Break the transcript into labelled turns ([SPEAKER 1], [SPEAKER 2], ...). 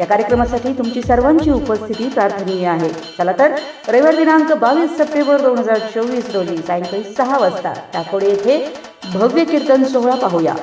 [SPEAKER 1] या कार्यक्रमासाठी तुमची सर्वांची उपस्थिती प्रार्थनीय आहे. चला तर रविवार दिनांक बावीस सप्टेंबर दोन हजार चोवीस रोजी सायंकाळी सहा वाजता टाकोडे येथे भव्य कीर्तन सोहळा पाहूया.